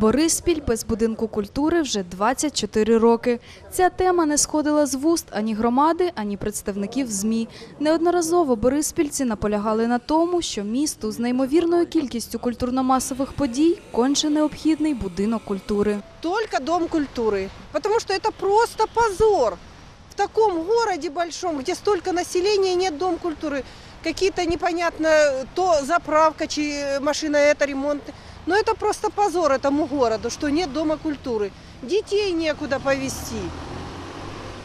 Бориспіль без будинку культури вже 24 роки. Ця тема не сходила з вуст ані громади, ані представників ЗМІ. Неодноразово бориспільці наполягали на тому, що місту з неймовірною кількістю культурно-масових подій конче необхідний будинок культури. только Дом культуры. Потому что это просто позор. В таком городе большом, где столько населения, нет Дом культуры. Какие-то непонятно, то заправка, чи машина это ремонт. Но это просто позор этому городу, что нет Дома культуры. Детей некуда повезти.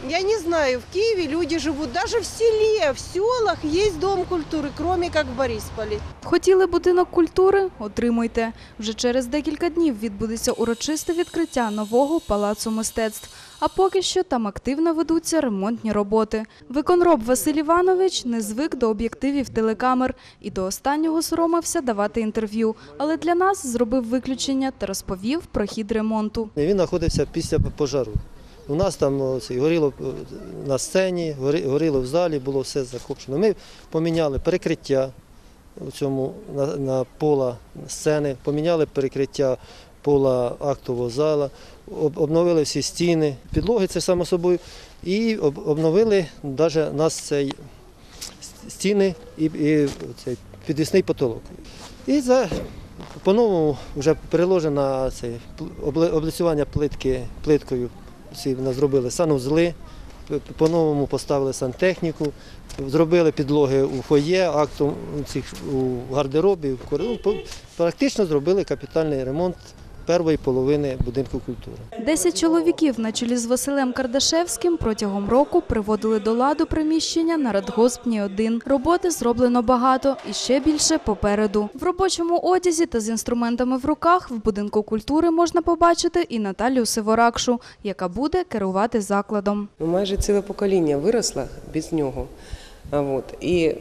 Я не знаю, в Киеве люди живут, даже в селе, в селах есть Дом культуры, кроме как в Борисполе. Хотіли будинок культури? Отримуйте. Вже через декілька днів відбудеться урочисте відкриття нового палацу мистецтв. А поки що там активно ведуться ремонтні роботи. Виконроб Василь Іванович не звик до об'єктивів телекамер і до останнього соромився давати інтерв'ю. Але для нас зробив виключення та розповів про хід ремонту. Він знаходився після пожару. У нас там горіло на сцені, горіло в залі, було все захоплено. Ми поміняли перекриття у цьому на, на пола сцени, поміняли перекриття пола актового зала, об- обновили всі стіни, підлоги це само собою, і об- обновили навіть нас цей стіни і, і цей підвісний потолок. І за по-новому вже переложено це облицювання плитки плиткою. Зробили санузли, по-новому поставили сантехніку, зробили підлоги у фоє, актом у гардеробі, в Практично зробили капітальний ремонт першої половини будинку культури. Десять чоловіків на чолі з Василем Кардашевським протягом року приводили до ладу приміщення на Радгоспні 1. Роботи зроблено багато і ще більше попереду. В робочому одязі та з інструментами в руках в будинку культури можна побачити і Наталію Сиворакшу, яка буде керувати закладом. Ну, майже ціле покоління виросло без нього. І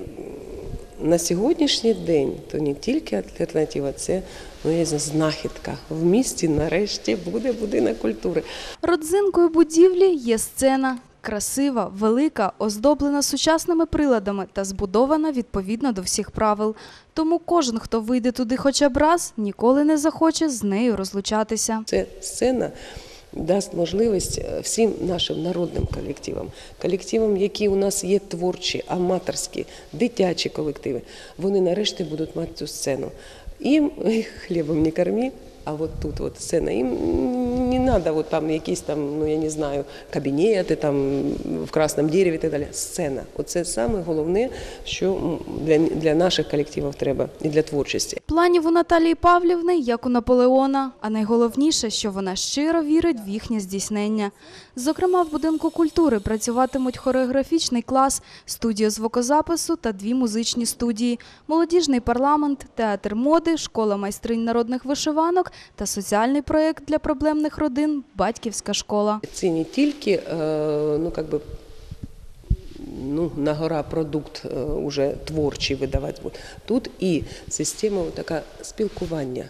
на сьогоднішній день то не тільки альтернатива, це ну, є знахідка. В місті нарешті буде будинок культури. Родзинкою будівлі є сцена. Красива, велика, оздоблена сучасними приладами та збудована відповідно до всіх правил. Тому кожен, хто вийде туди хоча б раз, ніколи не захоче з нею розлучатися. Це сцена дасть можливість е, всім нашим народним колективам, колективам, які у нас є творчі, аматорські, дитячі колективи, вони нарешті будуть мати цю сцену. Їм хлібом не корми, а от тут от сцена. Їм не треба от там якісь там, ну я не знаю, кабінети там в красному дереві і так далі. Сцена. Оце саме головне, що для, для наших колективів треба і для творчості. Планів у Наталії Павлівни, як у Наполеона, а найголовніше, що вона щиро вірить в їхнє здійснення. Зокрема, в будинку культури працюватимуть хореографічний клас, студія звукозапису та дві музичні студії, молодіжний парламент, театр моди, школа майстринь народних вишиванок та соціальний проєкт для проблемних родин Батьківська школа. Це не тільки е, ну, би, ну, на гора продукт е, уже творчий видавати. Тут і система така спілкування,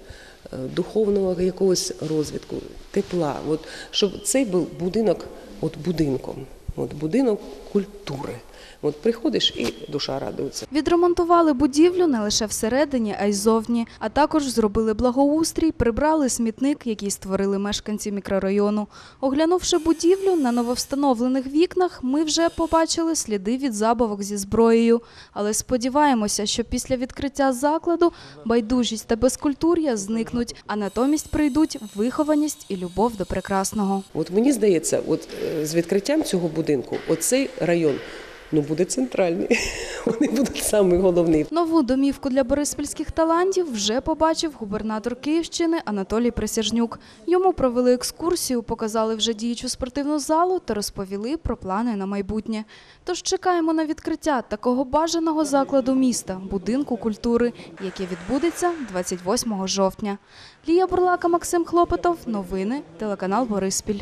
е, духовного якогось розвитку, тепла. От, щоб цей був будинок от будинком, от будинок культури. От приходиш і душа радується. Відремонтували будівлю не лише всередині, а й зовні, а також зробили благоустрій, прибрали смітник, який створили мешканці мікрорайону. Оглянувши будівлю на нововстановлених вікнах, ми вже побачили сліди від забавок зі зброєю. Але сподіваємося, що після відкриття закладу байдужість та безкультур'я зникнуть, а натомість прийдуть вихованість і любов до прекрасного. От мені здається, от е, з відкриттям цього будинку, оцей район ну, буде центральний. Вони будуть самі головні. Нову домівку для бориспільських талантів вже побачив губернатор Київщини Анатолій Присяжнюк. Йому провели екскурсію, показали вже діючу спортивну залу та розповіли про плани на майбутнє. Тож чекаємо на відкриття такого бажаного закладу міста будинку культури, яке відбудеться 28 жовтня. Лія Бурлака, Максим Хлопотов. Новини. Телеканал Бориспіль.